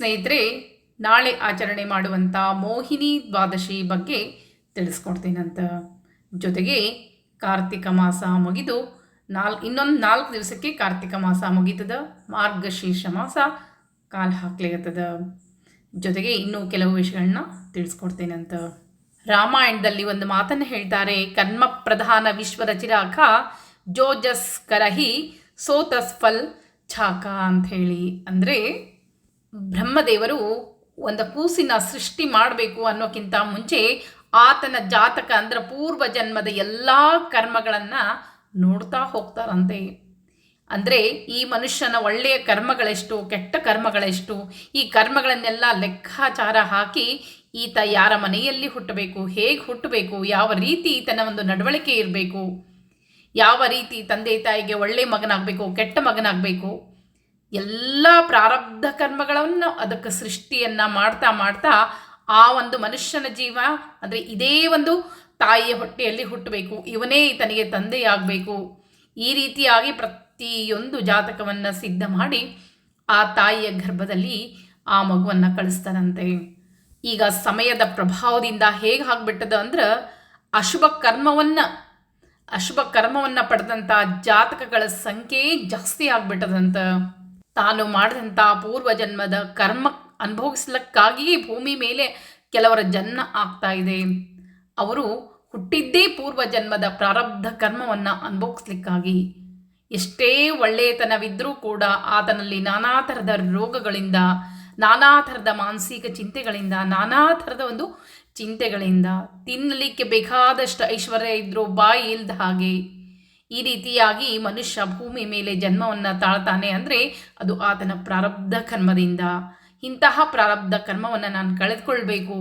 ಸ್ನೇಹಿತರೆ, ನಾಳೆ ಆಚರಣೆ ಮಾಡುವಂಥ ಮೋಹಿನಿ ದ್ವಾದಶಿ ಬಗ್ಗೆ ತಿಳಿಸ್ಕೊಡ್ತೀನಂತ. ಜೊತೆಗೆ ಕಾರ್ತಿಕ ಮಾಸ ಮುಗಿದು ನಾಲ್, ಇನ್ನೊಂದು ನಾಲ್ಕು ದಿವಸಕ್ಕೆ ಕಾರ್ತಿಕ ಮಾಸ ಮುಗೀತದ, ಮಾರ್ಗಶೀರ್ಷ ಮಾಸ ಕಾಲು ಹಾಕ್ಲಿಗತ್ತದ ಜೊತೆಗೆ ಇನ್ನೂ ಕೆಲವು ವಿಷಯಗಳನ್ನ ತಿಳಿಸ್ಕೊಡ್ತೇನಂತ. ರಾಮಾಯಣದಲ್ಲಿ ಒಂದು ಮಾತನ್ನು ಹೇಳ್ತಾರೆ, ಕರ್ಮ ಪ್ರಧಾನ ವಿಶ್ವದ ಚಿರಾಕ ಜೋಜಸ್ ಕರಹಿ ಸೋತಸ್ಫಲ್ ಛಾಕ ಹೇಳಿ. ಅಂದರೆ ಬ್ರಹ್ಮದೇವರು ಒಂದು ಕೂಸಿನ ಸೃಷ್ಟಿ ಮಾಡಬೇಕು ಅನ್ನೋಕ್ಕಿಂತ ಮುಂಚೆ ಆತನ ಜಾತಕ ಅಂದರೆ ಪೂರ್ವ ಜನ್ಮದ ಎಲ್ಲ ಕರ್ಮಗಳನ್ನು ನೋಡ್ತಾ ಹೋಗ್ತಾರಂತೆ. ಅಂದರೆ ಈ ಮನುಷ್ಯನ ಒಳ್ಳೆಯ ಕರ್ಮಗಳೆಷ್ಟು, ಕೆಟ್ಟ ಕರ್ಮಗಳೆಷ್ಟು, ಈ ಕರ್ಮಗಳನ್ನೆಲ್ಲ ಲೆಕ್ಕಾಚಾರ ಹಾಕಿ ಈತ ಯಾರ ಮನೆಯಲ್ಲಿ ಹುಟ್ಟಬೇಕು, ಹೇಗೆ ಹುಟ್ಟಬೇಕು, ಯಾವ ರೀತಿ ಈತನ ಒಂದು ನಡವಳಿಕೆ ಇರಬೇಕು, ಯಾವ ರೀತಿ ತಂದೆ ತಾಯಿಗೆ ಒಳ್ಳೆಯ ಮಗನಾಗಬೇಕು, ಕೆಟ್ಟ ಮಗನಾಗಬೇಕು ಎಲ್ಲ ಪ್ರಾರಬ್ಧ ಕರ್ಮಗಳನ್ನು ಅದಕ್ಕೆ ಸೃಷ್ಟಿಯನ್ನು ಮಾಡ್ತಾ ಮಾಡ್ತಾ ಆ ಒಂದು ಮನುಷ್ಯನ ಜೀವ ಅಂದರೆ ಇದೇ ಒಂದು ತಾಯಿಯ ಹೊಟ್ಟೆಯಲ್ಲಿ ಹುಟ್ಟಬೇಕು, ಇವನೇ ತನಗೆ ತಂದೆಯಾಗಬೇಕು. ಈ ರೀತಿಯಾಗಿ ಪ್ರತಿಯೊಂದು ಜಾತಕವನ್ನು ಸಿದ್ಧ ಮಾಡಿ ಆ ತಾಯಿಯ ಗರ್ಭದಲ್ಲಿ ಆ ಮಗುವನ್ನು ಕಳಿಸ್ತಾರಂತೆ ಈಗ ಸಮಯದ ಪ್ರಭಾವದಿಂದ ಹೇಗೆ ಆಗ್ಬಿಟ್ಟದ ಅಂದ್ರೆ ಅಶುಭ ಕರ್ಮವನ್ನು ಅಶುಭ ಕರ್ಮವನ್ನು ಪಡೆದಂಥ ಜಾತಕಗಳ ಸಂಖ್ಯೆ ಜಾಸ್ತಿ ಆಗ್ಬಿಟ್ಟದಂತ. ತಾನು ಮಾಡಿದಂಥ ಪೂರ್ವ ಜನ್ಮದ ಕರ್ಮ ಅನುಭವಿಸ್ಲಿಕ್ಕಾಗಿಯೇ ಭೂಮಿ ಮೇಲೆ ಕೆಲವರ ಜನ್ಮ ಆಗ್ತಾ ಇದೆ. ಅವರು ಹುಟ್ಟಿದ್ದೇ ಪೂರ್ವ ಜನ್ಮದ ಪ್ರಾರಬ್ಧ ಕರ್ಮವನ್ನು ಅನುಭವಿಸ್ಲಿಕ್ಕಾಗಿ ಎಷ್ಟೇ ಒಳ್ಳೆಯತನವಿದ್ದರೂ ಕೂಡ ಆತನಲ್ಲಿ ನಾನಾ ಥರದ ರೋಗಗಳಿಂದ, ನಾನಾ ಥರದ ಮಾನಸಿಕ ಚಿಂತೆಗಳಿಂದ, ನಾನಾ ಥರದ ಒಂದು ಚಿಂತೆಗಳಿಂದ ತಿನ್ನಲಿಕ್ಕೆ ಬೇಕಾದಷ್ಟು ಐಶ್ವರ್ಯ ಇದ್ದರೂ ಬಾಯಿ ಇಲ್ದ ಹಾಗೆ ಈ ರೀತಿಯಾಗಿ ಮನುಷ್ಯ ಭೂಮಿ ಮೇಲೆ ಜನ್ಮವನ್ನು ತಾಳ್ತಾನೆ ಅಂದರೆ ಅದು ಆತನ ಪ್ರಾರಬ್ಧ ಕರ್ಮದಿಂದ. ಇಂತಹ ಪ್ರಾರಬ್ಧ ಕರ್ಮವನ್ನು ನಾನು ಕಳೆದುಕೊಳ್ಬೇಕು.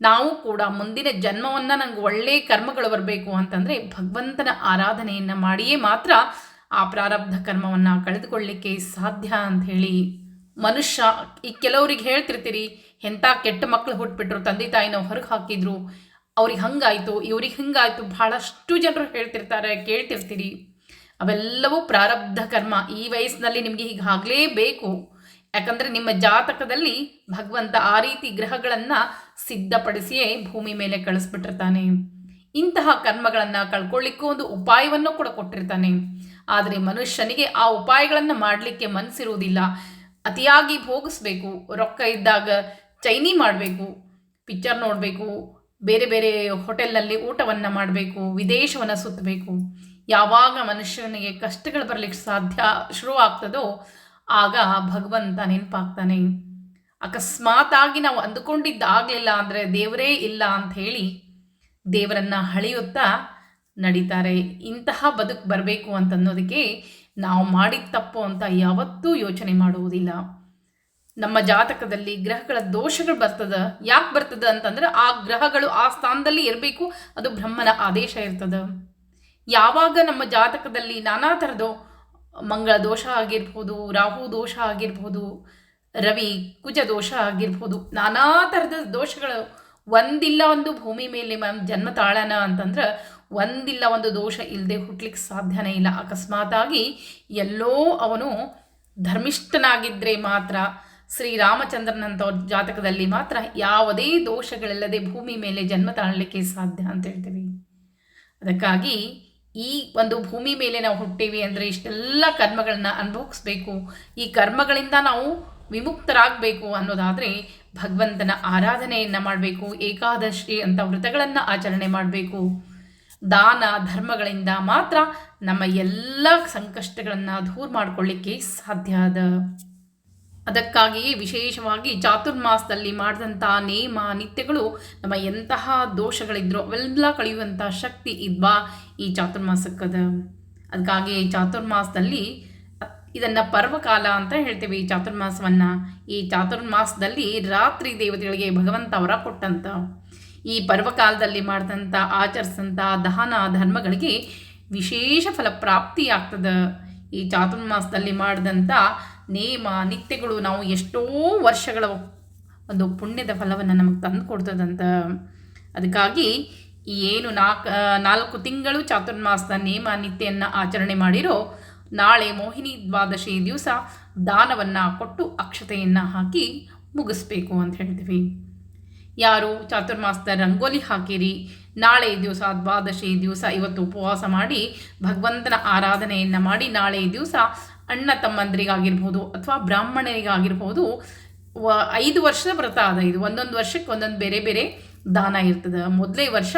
ನಾವು ಕೂಡ ಮುಂದಿನ ಜನ್ಮವನ್ನು ನನಗೆ ಒಳ್ಳೆಯ ಕರ್ಮಗಳು ಬರಬೇಕು ಅಂತಂದರೆ ಭಗವಂತನ ಆರಾಧನೆಯನ್ನು ಮಾಡಿಯೇ ಮಾತ್ರ ಆ ಪ್ರಾರಬ್ಧ ಕರ್ಮವನ್ನು ಕಳೆದುಕೊಳ್ಳಿಕ್ಕೆ ಸಾಧ್ಯ ಅಂತ ಹೇಳಿ. ಮನುಷ್ಯ, ಈ ಕೆಲವರಿಗೆ ಹೇಳ್ತಿರ್ತೀರಿ ಎಂಥ ಕೆಟ್ಟ ಮಕ್ಕಳು ಹುಟ್ಬಿಟ್ರು, ತಂದೆ ತಾಯಿನ ಹೊರಗೆ ಹಾಕಿದ್ರು ಅವ್ರಿಗೆ ಹಂಗಾಯಿತು, ಇವ್ರಿಗೆ ಹಿಂಗಾಯಿತು, ಬಹಳಷ್ಟು ಜನರು ಹೇಳ್ತಿರ್ತಾರೆ, ಕೇಳ್ತಿರ್ತೀರಿ. ಅವೆಲ್ಲವೂ ಪ್ರಾರಬ್ಧ ಕರ್ಮ. ಈ ವಯಸ್ಸಿನಲ್ಲಿ ನಿಮಗೆ ಹೀಗೆ ಆಗಲೇಬೇಕು. ಯಾಕಂದರೆ ನಿಮ್ಮ ಜಾತಕದಲ್ಲಿ ಭಗವಂತ ಆ ರೀತಿ ಗ್ರಹಗಳನ್ನು ಸಿದ್ಧಪಡಿಸಿಯೇ ಭೂಮಿ ಮೇಲೆ ಕಳಿಸ್ಬಿಟ್ಟಿರ್ತಾನೆ. ಇಂತಹ ಕರ್ಮಗಳನ್ನು ಕಳ್ಕೊಳ್ಳಿಕ್ಕೂ ಒಂದು ಉಪಾಯವನ್ನು ಕೂಡ ಕೊಟ್ಟಿರ್ತಾನೆ. ಆದರೆ ಮನುಷ್ಯನಿಗೆ ಆ ಉಪಾಯಗಳನ್ನು ಮಾಡಲಿಕ್ಕೆ ಮನಸ್ಸಿರುವುದಿಲ್ಲ ಅತಿಯಾಗಿ ಭೋಗಿಸ್ಬೇಕು. ರೊಕ್ಕ ಇದ್ದಾಗ ಚೈನಿ ಮಾಡಬೇಕು, ಪಿಕ್ಚರ್ ನೋಡಬೇಕು ಬೇರೆ ಬೇರೆ ಹೋಟೆಲ್ನಲ್ಲಿ ಊಟವನ್ನು ಮಾಡಬೇಕು, ವಿದೇಶವನ್ನು ಸುತ್ತಬೇಕು ಯಾವಾಗ ಮನುಷ್ಯನಿಗೆ ಕಷ್ಟಗಳು ಬರಲಿಕ್ಕೆ ಸಾಧ್ಯ ಶುರು ಆಗ್ತದೋ ಆಗ ಭಗವಂತ ನೆನಪಾಗ್ತಾನೆ. ಅಕಸ್ಮಾತಾಗಿ ನಾವು ಅಂದುಕೊಂಡಿದ್ದಾಗಲಿಲ್ಲ ಅಂದರೆ ದೇವರೇ ಇಲ್ಲ ಅಂತ ಹೇಳಿ ದೇವರನ್ನು ಹಳೆಯುತ್ತಾ ನಡೀತಾರೆ. ಇಂತಹ ಬದುಕು ಬರಬೇಕು ಅಂತನ್ನೋದಕ್ಕೆ ನಾವು ಮಾಡಿದ ತಪ್ಪು ಅಂತ ಯಾವತ್ತೂ ಯೋಚನೆ ಮಾಡುವುದಿಲ್ಲ. ನಮ್ಮ ಜಾತಕದಲ್ಲಿ ಗ್ರಹಗಳ ದೋಷಗಳು ಬರ್ತದ? ಯಾಕೆ ಬರ್ತದ ಅಂತಂದ್ರೆ ಆ ಗ್ರಹಗಳು ಆ ಸ್ಥಾನದಲ್ಲಿ ಇರಬೇಕು, ಅದು ಬ್ರಹ್ಮನ ಆದೇಶ ಇರ್ತದ. ಯಾವಾಗ ನಮ್ಮ ಜಾತಕದಲ್ಲಿ ನಾನಾ ಥರದ ಮಂಗಳ ದೋಷ ಆಗಿರ್ಬೋದು, ರಾಹು ದೋಷ ಆಗಿರ್ಬೋದು, ರವಿ ಕುಜ ದೋಷ ಆಗಿರ್ಬೋದು, ನಾನಾ ಥರದ ದೋಷಗಳು ಒಂದಿಲ್ಲ ಒಂದು ಭೂಮಿ ಮೇಲೆ ಮ್ಯಾಮ್ ಜನ್ಮ ತಾಳನ ಅಂತಂದ್ರೆ ಒಂದಿಲ್ಲ ಒಂದು ದೋಷ ಇಲ್ಲದೆ ಹುಟ್ಲಿಕ್ಕೆ ಸಾಧ್ಯನೇ ಇಲ್ಲ. ಅಕಸ್ಮಾತಾಗಿ ಎಲ್ಲೋ ಅವನು ಧರ್ಮಿಷ್ಠನಾಗಿದ್ದರೆ ಮಾತ್ರ ಶ್ರೀರಾಮಚಂದ್ರನಂಥವ್ರ ಜಾತಕದಲ್ಲಿ ಮಾತ್ರ ಯಾವುದೇ ದೋಷಗಳಿಲ್ಲದೆ ಭೂಮಿ ಮೇಲೆ ಜನ್ಮ ತಾಳಲಿಕ್ಕೆ ಸಾಧ್ಯ ಅಂತ ಹೇಳ್ತೀವಿ. ಅದಕ್ಕಾಗಿ ಈ ಒಂದು ಭೂಮಿ ಮೇಲೆ ನಾವು ಹುಟ್ಟೀವಿ ಅಂದರೆ ಇಷ್ಟೆಲ್ಲ ಕರ್ಮಗಳನ್ನ ಅನುಭವಿಸ್ಬೇಕು. ಈ ಕರ್ಮಗಳಿಂದ ನಾವು ವಿಮುಕ್ತರಾಗಬೇಕು ಅನ್ನೋದಾದರೆ ಭಗವಂತನ ಆರಾಧನೆಯನ್ನು ಮಾಡಬೇಕು, ಏಕಾದಶಿ ಅಂತ ವ್ರತಗಳನ್ನು ಆಚರಣೆ ಮಾಡಬೇಕು. ದಾನ ಧರ್ಮಗಳಿಂದ ಮಾತ್ರ ನಮ್ಮ ಎಲ್ಲ ಸಂಕಷ್ಟಗಳನ್ನು ದೂರ ಮಾಡಿಕೊಳ್ಳಿಕ್ಕೆ ಸಾಧ್ಯ ಅದ ಅದಕ್ಕಾಗಿ ವಿಶೇಷವಾಗಿ ಚಾತುರ್ಮಾಸದಲ್ಲಿ ಮಾಡಿದಂಥ ನೇಮ ನಿತ್ಯಗಳು ನಮ್ಮ ಎಂತಹ ದೋಷಗಳಿದ್ರು ಅವೆಲ್ಲ ಕಳೆಯುವಂಥ ಶಕ್ತಿ ಇದ್ವಾ ಈ ಚಾತುರ್ಮಾಸಕ್ಕದ. ಅದಕ್ಕಾಗಿ ಚಾತುರ್ಮಾಸದಲ್ಲಿ ಇದನ್ನು ಪರ್ವಕಾಲ ಅಂತ ಹೇಳ್ತೀವಿ ಈ ಚಾತುರ್ಮಾಸವನ್ನು. ಈ ಚಾತುರ್ಮಾಸದಲ್ಲಿ ರಾತ್ರಿ ದೇವತೆಗಳಿಗೆ ಭಗವಂತ ಅವರ ಕೊಟ್ಟಂತ. ಈ ಪರ್ವಕಾಲದಲ್ಲಿ ಮಾಡಿದಂಥ ಆಚರಿಸಿದಂಥ ದಹನ ಧರ್ಮಗಳಿಗೆ ವಿಶೇಷ ಫಲ ಪ್ರಾಪ್ತಿಯಾಗ್ತದೆ ಈ ಚಾತುರ್ಮಾಸದಲ್ಲಿ ಮಾಡಿದಂಥ ನೇಮ, ನಿತ್ಯಗಳು ನಾವು ಎಷ್ಟೋ ವರ್ಷಗಳ ಒಂದು ಪುಣ್ಯದ ಫಲವನ್ನು ನಮಗೆ ತಂದು ಕೊಡ್ತದಂತ. ಅದಕ್ಕಾಗಿ ಏನು ನಾಲ್ಕು ನಾಲ್ಕು ತಿಂಗಳು ಚಾತುರ್ಮಾಸದ ನೇಮ ನಿತ್ಯವನ್ನು ಆಚರಣೆ ಮಾಡಿರೋ ನಾಳೆ ಮೋಹಿನಿ ದ್ವಾದಶಿ ದಿವಸ ದಾನವನ್ನು ಕೊಟ್ಟು ಅಕ್ಷತೆಯನ್ನು ಹಾಕಿ ಮುಗಿಸ್ಬೇಕು ಅಂತ ಹೇಳ್ತೀವಿ. ಯಾರು ಚಾತುರ್ಮಾಸದ ರಂಗೋಲಿ ಹಾಕಿರಿ, ನಾಳೆ ದಿವಸ ದ್ವಾದಶಿ ದಿವಸ ಇವತ್ತು ಉಪವಾಸ ಮಾಡಿ ಭಗವಂತನ ಆರಾಧನೆಯನ್ನು ಮಾಡಿ ನಾಳೆ ದಿವಸ ಅಣ್ಣ ತಮ್ಮಂದರಿಗಾಗಿರ್ಬೋದು ಅಥವಾ ಬ್ರಾಹ್ಮಣರಿಗಾಗಿರ್ಬೋದು, ವ, ಐದು ವರ್ಷದ ವ್ರತ ಅದ ಇದು. ಒಂದೊಂದು ವರ್ಷಕ್ಕೆ ಒಂದೊಂದು ಬೇರೆ ಬೇರೆ ದಾನ ಇರ್ತದೆ. ಮೊದಲೇ ವರ್ಷ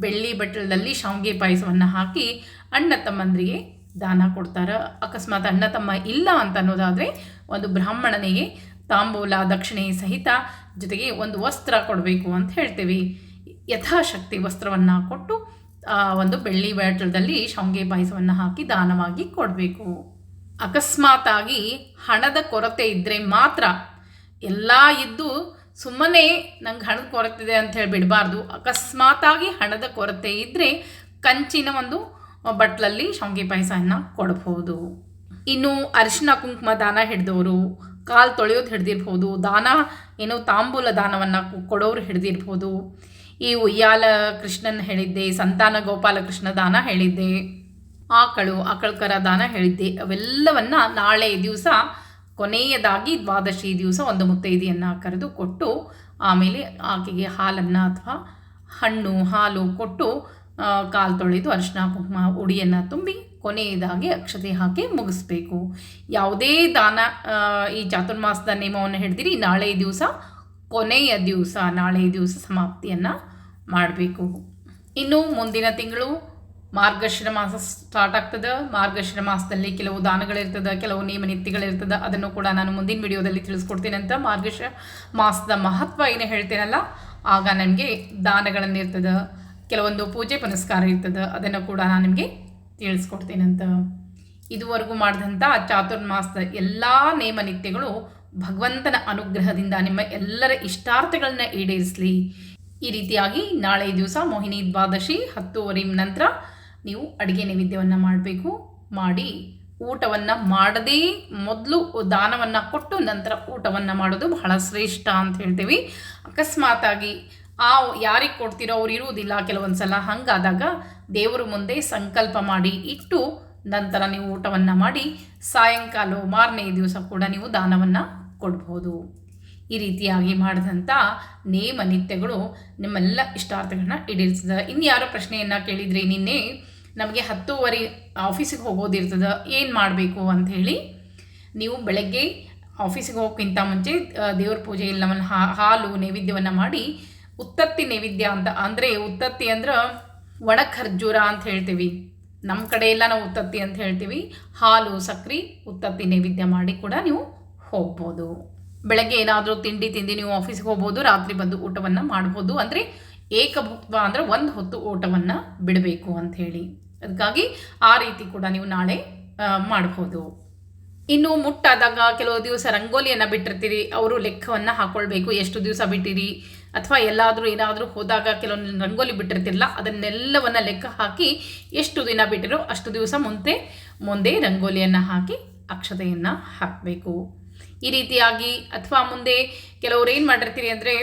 ಬೆಳ್ಳಿ ಬಟ್ಟಲದಲ್ಲಿ ಶಾವಿಗೆ ಪಾಯಸವನ್ನು ಹಾಕಿ ಅಣ್ಣ ತಮ್ಮಂದರಿಗೆ ದಾನ ಕೊಡ್ತಾರೆ. ಅಕಸ್ಮಾತ್ ಅಣ್ಣ ತಮ್ಮ ಇಲ್ಲ ಅಂತ ಅನ್ನೋದಾದರೆ ಒಂದು ಬ್ರಾಹ್ಮಣನಿಗೆ ತಾಂಬೂಲ, ದಕ್ಷಿಣೆ ಸಹಿತ ಜೊತೆಗೆ ಒಂದು ವಸ್ತ್ರ ಕೊಡಬೇಕು ಅಂತ ಹೇಳ್ತೀವಿ. ಯಥಾಶಕ್ತಿ ವಸ್ತ್ರವನ್ನು ಕೊಟ್ಟು ಒಂದು ಬೆಳ್ಳಿ ಬಟ್ಟಲದಲ್ಲಿ ಶಾವಿಗೆ ಪಾಯಸವನ್ನು ಹಾಕಿ ದಾನವಾಗಿ ಕೊಡಬೇಕು. ಅಕಸ್ಮಾತಾಗಿ ಹಣದ ಕೊರತೆ ಇದ್ದರೆ ಮಾತ್ರ ಎಲ್ಲ ಇದ್ದು ಸುಮ್ಮನೆ ನಂಗೆ ಹಣದ ಕೊರತೆ ಇದೆ ಅಂತ ಹೇಳಿ ಬಿಡಬಾರ್ದು. ಅಕಸ್ಮಾತಾಗಿ ಹಣದ ಕೊರತೆ ಇದ್ದರೆ ಕಂಚಿನ ಒಂದು ಬಟ್ಲಲ್ಲಿ ಶಾವಿಗೆ ಪಾಯಸವನ್ನು ಕೊಡಬಹುದು ಇನ್ನು ಅರಿಶಿನ ಕುಂಕುಮ ದಾನ ಹಿಡಿದವರು ಕಾಲು ತೊಳೆಯೋದು ಹಿಡ್ದಿರ್ಬೋದು, ದಾನ ಏನು ತಾಂಬೂಲ ದಾನವನ್ನು ಕೊಡೋರು ಹಿಡ್ದಿರ್ಬೋದು. ಈ ಉಯ್ಯಾಲ ಕೃಷ್ಣನ್ ಹೇಳಿದ್ದೆ, ಸಂತಾನ ಗೋಪಾಲಕೃಷ್ಣ ದಾನ ಹೇಳಿದ್ದೆ. ಆಕಳು, ಆಕಳಕರ ದಾನ ಹೇಳಿದ್ದೆ. ಅವೆಲ್ಲವನ್ನು ನಾಳೆ ದಿವಸ, ಕೊನೆಯದಾಗಿ ದ್ವಾದಶಿ ದಿವಸ ಒಂದು ಮುತ್ತೈದೆಯನ್ನು ಕರೆದು ಕೊಟ್ಟು, ಆಮೇಲೆ ಆಕೆಗೆ ಹಾಲನ್ನು ಅಥವಾ ಹಣ್ಣು, ಹಾಲು ಕೊಟ್ಟು ಕಾಲು ತೊಳೆದು ಅರಿಶಿನ ಕುಂಕುಮ, ಉಡಿಯನ್ನು ತುಂಬಿ ಕೊನೆಯದಾಗಿ ಅಕ್ಷತೆ ಹಾಕಿ ಮುಗಿಸ್ಬೇಕು. ಯಾವುದೇ ದಾನ ಈ ಚಾತುರ್ಮಾಸದ ನಿಯಮವನ್ನು ಹಿಡಿದಿರಿ ನಾಳೆ ದಿವಸ, ಕೊನೆಯ ದಿವಸ, ನಾಳೆ ದಿವಸ ಸಮಾಪ್ತಿಯನ್ನು ಮಾಡಬೇಕು. ಇನ್ನು ಮುಂದಿನ ತಿಂಗಳು ಮಾರ್ಗಶಿರ ಮಾಸ ಸ್ಟಾರ್ಟ್ ಆಗ್ತದೆ, ಮಾರ್ಗಶಿರ ಮಾಸದಲ್ಲಿ ಕೆಲವು ದಾನಗಳಿರ್ತದೆ ಕೆಲವು ನಿಯಮ ನೀತಿಗಳಿರ್ತದೆ ಅದನ್ನು ಕೂಡ ನಾನು ಮುಂದಿನ ವಿಡಿಯೋದಲ್ಲಿ ತಿಳಿಸ್ಕೊಡ್ತೀನಿ ಅಂತ ಮಾರ್ಗಶಿರ ಮಾಸದ ಮಹತ್ವ ಏನು ಹೇಳ್ತೇನಲ್ಲ, ಆಗ ನನಗೆ ದಾನಗಳನ್ನು ಇರ್ತದೆ, ಕೆಲವೊಂದು ಪೂಜೆ ಪುನಸ್ಕಾರ ಇರ್ತದೆ, ಅದನ್ನು ಕೂಡ ನಾನು ನಿಮಗೆ ತಿಳಿಸ್ಕೊಡ್ತೇನಂತ ಇದುವರೆಗೂ ಮಾಡಿದಂಥ ಚಾತುರ್ಮಾಸದ ಎಲ್ಲ ನೇಮ ನಿತ್ಯಗಳು ಭಗವಂತನ ಅನುಗ್ರಹದಿಂದ ನಿಮ್ಮ ಎಲ್ಲರ ಇಷ್ಟಾರ್ಥಗಳನ್ನ ಈಡೇರಿಸಲಿ. ಈ ರೀತಿಯಾಗಿ ನಾಳೆ ದಿವಸ ಮೋಹಿನಿ ದ್ವಾದಶಿ ಹತ್ತುವರೆ ನಂತರ ನೀವು ಅಡುಗೆ ನೈವೇದ್ಯವನ್ನು ಮಾಡಬೇಕು. ಮಾಡಿ ಊಟವನ್ನು ಮಾಡದೇ ಮೊದಲು ದಾನವನ್ನು ಕೊಟ್ಟು ನಂತರ ಊಟವನ್ನು ಮಾಡೋದು ಬಹಳ ಶ್ರೇಷ್ಠ ಅಂತ ಹೇಳ್ತೀವಿ. ಅಕಸ್ಮಾತಾಗಿ ಆ ಯಾರಿಗೆ ಕೊಡ್ತೀರೋ ಅವ್ರು ಇರುವುದಿಲ್ಲ ಕೆಲವೊಂದು ಸಲ ಹಾಗಾದಾಗ ದೇವರ ಮುಂದೆ ಸಂಕಲ್ಪ ಮಾಡಿ ಇಟ್ಟು ನಂತರ ನೀವು ಊಟವನ್ನು ಮಾಡಿ ಸಾಯಂಕಾಲ ಮಾರನೇ ದಿವಸ ಕೂಡ ನೀವು ದಾನವನ್ನು ಕೊಡ್ಬೋದು. ಈ ರೀತಿಯಾಗಿ ಮಾಡಿದಂಥ ನೇಮ ನಿತ್ಯಗಳು ನಿಮ್ಮೆಲ್ಲ ಇಷ್ಟಾರ್ಥಗಳನ್ನ ಈಡೇರಿಸಿದ. ಇನ್ಯಾರೋ ಯಾರೋ ಪ್ರಶ್ನೆಯನ್ನು ಕೇಳಿದ್ರಿ ನಿನ್ನೆ? ನಮಗೆ ಹತ್ತುವರೆ ಆಫೀಸಿಗೆ ಹೋಗೋದಿರ್ತದೆ, ಏನು ಮಾಡಬೇಕು ಅಂತ ಹೇಳಿ ನೀವು ಬೆಳಗ್ಗೆ ಆಫೀಸಿಗೆ ಹೋಗೋಕ್ಕಿಂತ ಮುಂಚೆ ದೇವ್ರ ಪೂಜೆ ಎಲ್ಲವನ್ನು ಹಾಲು ನೈವೇದ್ಯವನ್ನು ಮಾಡಿ ಉತ್ತತ್ತಿ ನೈವೇದ್ಯ ಅಂತ, ಅಂದರೆ ಉತ್ತತ್ತಿ ಅಂದ್ರೆ ಒಣ ಖರ್ಜೂರ ಅಂತ ಹೇಳ್ತೀವಿ. ನಮ್ಮ ಕಡೆ ಎಲ್ಲ ನಾವು ಉತ್ತತ್ತಿ ಅಂತ ಹೇಳ್ತೀವಿ. ಹಾಲು, ಸಕ್ರೆ, ಉತ್ತತ್ತಿ ನೈವೇದ್ಯ ಮಾಡಿ ಕೂಡ ನೀವು ಹೋಗ್ಬೋದು. ಬೆಳಗ್ಗೆ ಏನಾದರೂ ತಿಂಡಿ ತಿಂದು ನೀವು ಆಫೀಸ್ಗೆ ಹೋಗ್ಬೋದು, ರಾತ್ರಿ ಬಂದು ಊಟವನ್ನು ಮಾಡ್ಬೋದು, ಅಂದರೆ ಏಕಭುಕ್ತ ಅಂದರೆ ಒಂದು ಹೊತ್ತು ಊಟವನ್ನು ಬಿಡಬೇಕು ಅಂತ ಹೇಳಿ. ಅದಕ್ಕಾಗಿ ಆ ರೀತಿ ಕೂಡ ನೀವು ನಾಳೆ ಮಾಡ್ಬೋದು. ಇನ್ನು ಮುಟ್ಟಾದಾಗ ಕೆಲವು ದಿವಸ ರಂಗೋಲಿಯನ್ನು ಬಿಟ್ಟಿರ್ತೀರಿ, ಅವರು ಲೆಕ್ಕವನ್ನು ಹಾಕ್ಕೊಳ್ಬೇಕು ಎಷ್ಟು ದಿವಸ ಬಿಟ್ಟಿರಿ, ಅಥವಾ ಎಲ್ಲಾದರೂ ಏನಾದರೂ ಹೋದಾಗ ಕೆಲವೊಂದು ರಂಗೋಲಿ ಬಿಟ್ಟಿರ್ತಿರಲ್ಲ, ಅದನ್ನೆಲ್ಲವನ್ನು ಲೆಕ್ಕ ಹಾಕಿ ಎಷ್ಟು ದಿನ ಬಿಟ್ಟಿರೋ ಅಷ್ಟು ದಿವಸ ಮುಂದೆ ಮುಂದೆ ರಂಗೋಲಿಯನ್ನು ಹಾಕಿ ಅಕ್ಷತೆಯನ್ನು ಹಾಕಬೇಕು. ಈ ರೀತಿಯಾಗಿ, ಅಥವಾ ಮುಂದೆ ಕೆಲವರು ಏನು ಮಾಡಿರ್ತೀರಿ ಅಂದರೆ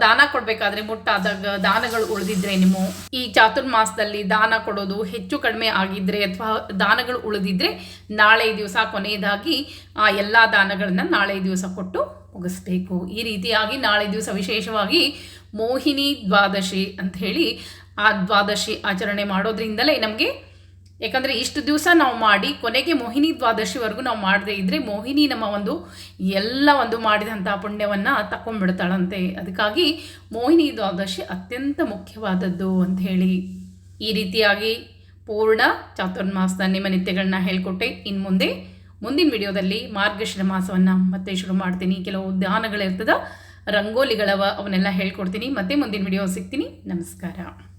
ದಾನ ಕೊಡಬೇಕಾದ್ರೆ ಮುಟ್ಟಾದಾಗ ದಾನಗಳು ಉಳಿದಿದ್ರೆ ನಿಮ್ಮ ಈ ಚಾತುರ್ಮಾಸದಲ್ಲಿ ದಾನ ಕೊಡೋದು ಹೆಚ್ಚು ಕಡಿಮೆ ಆಗಿದ್ರೆ ಅಥವಾ ದಾನಗಳು ಉಳಿದಿದ್ರೆ ನಾಳೆ ದಿವಸ ಕೊನೆಯದಾಗಿ ಆ ಎಲ್ಲ ದಾನಗಳನ್ನು ನಾಳೆ ದಿವಸ ಕೊಟ್ಟು ಮುಗಿಸ್ಬೇಕು. ಈ ರೀತಿಯಾಗಿ ನಾಳೆ ದಿವಸ ವಿಶೇಷವಾಗಿ ಮೋಹಿನಿ ದ್ವಾದಶಿ ಅಂತ ಹೇಳಿ ಆ ದ್ವಾದಶಿ ಆಚರಣೆ ಮಾಡೋದ್ರಿಂದಲೇ ನಮಗೆ ಯಾಕಂದರೆ ಇಷ್ಟು ದಿವಸ ನಾವು ಮಾಡಿ, ಕೊನೆಗೆ ಮೋಹಿನಿ ದ್ವಾದಶಿವರೆಗೂ ನಾವು ಮಾಡದೇ ಇದ್ದರೆ ಮೋಹಿನಿ ನಮ್ಮ ಒಂದು ಎಲ್ಲ ಒಂದು ಮಾಡಿದಂಥ ಪುಣ್ಯವನ್ನು ತಗೊಂಡ್ಬಿಡ್ತಾಳಂತೆ ಅದಕ್ಕಾಗಿ ಮೋಹಿನಿ ದ್ವಾದಶಿ ಅತ್ಯಂತ ಮುಖ್ಯವಾದದ್ದು ಅಂತ ಹೇಳಿ ಈ ರೀತಿಯಾಗಿ ಪೂರ್ಣ ಚಾತುರ್ಮಾಸದ ನಿಮ್ಮ ನಿತ್ಯಗಳನ್ನ ಹೇಳ್ಕೊಟ್ಟೆ. ಇನ್ನು ಮುಂದೆ, ಮುಂದಿನ ವಿಡಿಯೋದಲ್ಲಿ ಮಾರ್ಗಶಿರ ಮಾಸವನ್ನು ಮತ್ತೆ ಶುರು ಮಾಡ್ತೀನಿ. ಕೆಲವು ಧ್ಯಾನಗಳಿರ್ತದ, ರಂಗೋಲಿಗಳವ ಅವನ್ನೆಲ್ಲ ಹೇಳ್ಕೊಡ್ತೀನಿ. ಮತ್ತೆ ಮುಂದಿನ ವಿಡಿಯೋ ಸಿಗ್ತೀನಿ. ನಮಸ್ಕಾರ.